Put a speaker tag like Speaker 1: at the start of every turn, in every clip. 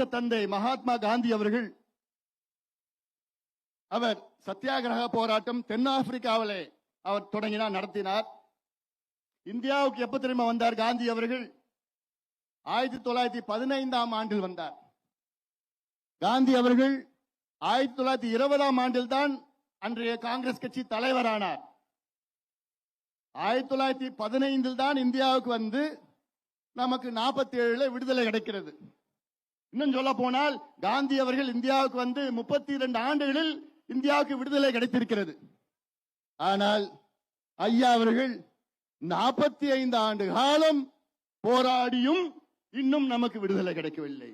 Speaker 1: தேச தந்தை மகாத்மா காந்தி அவர்கள் அவர் சத்தியாகிரக போராட்டம் தென்னாப்பிரிக்காவிலே அவர் தொடங்கினார் நடத்தினார். இந்தியாவுக்கு எப்ப திரும்ப வந்தார் காந்தி அவர்கள்? ஆயிரத்தி தொள்ளாயிரத்தி பதினைந்தாம் ஆண்டில் வந்தார். காந்தி அவர்கள் ஆயிரத்தி தொள்ளாயிரத்தி இருபதாம் ஆண்டில் தான் அன்றைய காங்கிரஸ் கட்சி தலைவரானார். ஆயிரத்தி தொள்ளாயிரத்தி பதினைந்தில் தான் இந்தியாவுக்கு வந்து நமக்கு நாற்பத்தி ஏழுல விடுதலை கிடைக்கிறது. இன்னும் சொல்ல போனால் காந்தி அவர்கள் இந்தியாவுக்கு வந்து முப்பத்தி இரண்டு ஆண்டுகளில் இந்தியாவுக்கு விடுதலை கிடைத்திருக்கிறது. ஆனால் ஐயா அவர்கள் நாற்பத்தி ஐந்து ஆண்டு காலம் போராடியும் இன்னும் நமக்கு விடுதலை கிடைக்கவில்லை.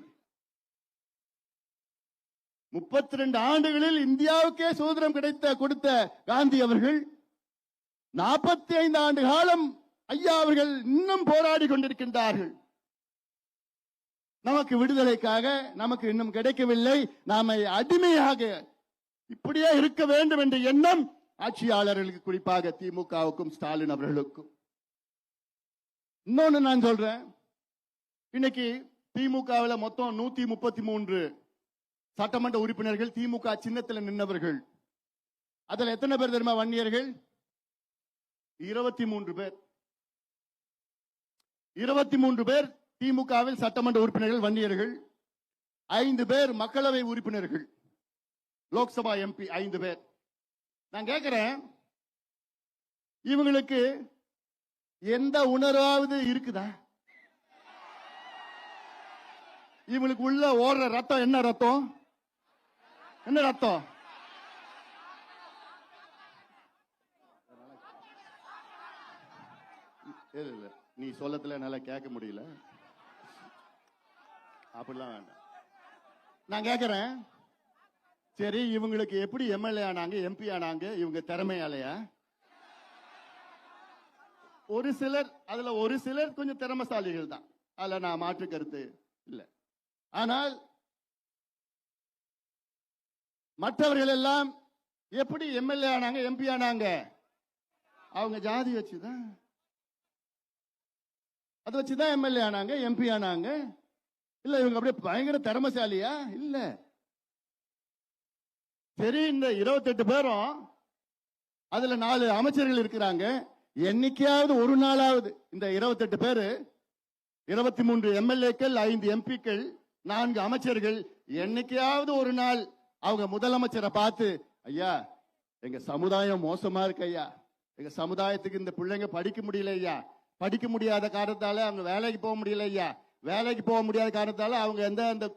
Speaker 1: முப்பத்தி ரெண்டு ஆண்டுகளில் இந்தியாவுக்கே சுதந்திரம் கிடைத்த கொடுத்த காந்தி அவர்கள் நாற்பத்தி ஐந்து ஆண்டு காலம் ஐயா அவர்கள் இன்னும் போராடி கொண்டிருக்கின்றார்கள். நமக்கு விடுதலைக்காக நமக்கு இன்னும் கிடைக்கவில்லை. நாம அடிமையாக இப்படியே இருக்க வேண்டும் என்ற எண்ணம் ஆட்சியாளர்களுக்கு குறிப்பாக திமுகவுக்கும் ஸ்டாலின் அவர்களுக்கும். இன்னொன்னு நான் சொல்றேன். இன்னைக்கு திமுகவில் மொத்தம் நூத்தி முப்பத்தி மூன்று சட்டமன்ற உறுப்பினர்கள் திமுக சின்னத்தில் நின்றவர்கள் அதுல எத்தனை பேர் தெரியுமா வன்னியர்கள்? இருபத்தி மூன்று பேர். இருபத்தி மூன்று பேர் திமுகவில் சட்டமன்ற உறுப்பினர்கள் வன்னியர்கள் ஐந்து பேர் மக்களவை உறுப்பினர்கள் லோக்சபா எம்பி ஐந்து பேர். நான் கேட்கிறேன் இவங்களுக்கு எந்த உணர்வாவது இருக்குதா? இவங்களுக்கு உள்ள ஓடுற ரத்தம் என்ன ரத்தம்? என்ன ரத்தம்? இல்லை நீ சொல்லத்துல என்னால கேட்க முடியல. அப்படிலாம் வேண்டாம். நான் கேட்குறேன் சரி இவங்களுக்கு எப்படி எம்எல்ஏ ஆனாங்க எம்பி ஆனாங்க இவங்க திறமையாலையா? ஒரு சிலர் அதுல ஒரு சிலர் கொஞ்சம் திறமசாலிகள் தான். அதுல நான் மாற்று கருத்து இல்லை. ஆனால் மற்றவர்கள் எல்லாம் எப்படி எம்எல்ஏ ஆனாங்க எம்பி ஆனாங்க? அவங்க ஜாதி வச்சுதான். அதை வச்சுதான் எம்எல்ஏ ஆனாங்க எம்பி ஆனாங்க. இல்ல இவங்க அப்படியே பயங்கர திறமசாலியா? இல்ல. சரி இந்த இருபத்தெட்டு பேரும் அதுல நாலு அமைச்சர்கள் இருக்கிறாங்க. என்னைக்காவது ஒரு நாளாவது இந்த இருபத்தெட்டு பேரு இருபத்தி மூன்று எம்எல்ஏக்கள் ஐந்து எம்பிக்கள் நான்கு அமைச்சர்கள் என்னைக்காவது ஒரு நாள் அவங்க முதலமைச்சரை பார்த்து ஐயா எங்க சமுதாயம் மோசமா இருக்கு ஐயா. எங்க சமுதாயத்துக்கு இந்த பிள்ளைங்க படிக்க முடியல ஐயா. படிக்க முடியாத காரணத்தால அவங்க வேலைக்கு போக முடியல ஐயா. வேலைக்கு போக முடியாத காரணத்தால அவங்க எந்த அந்த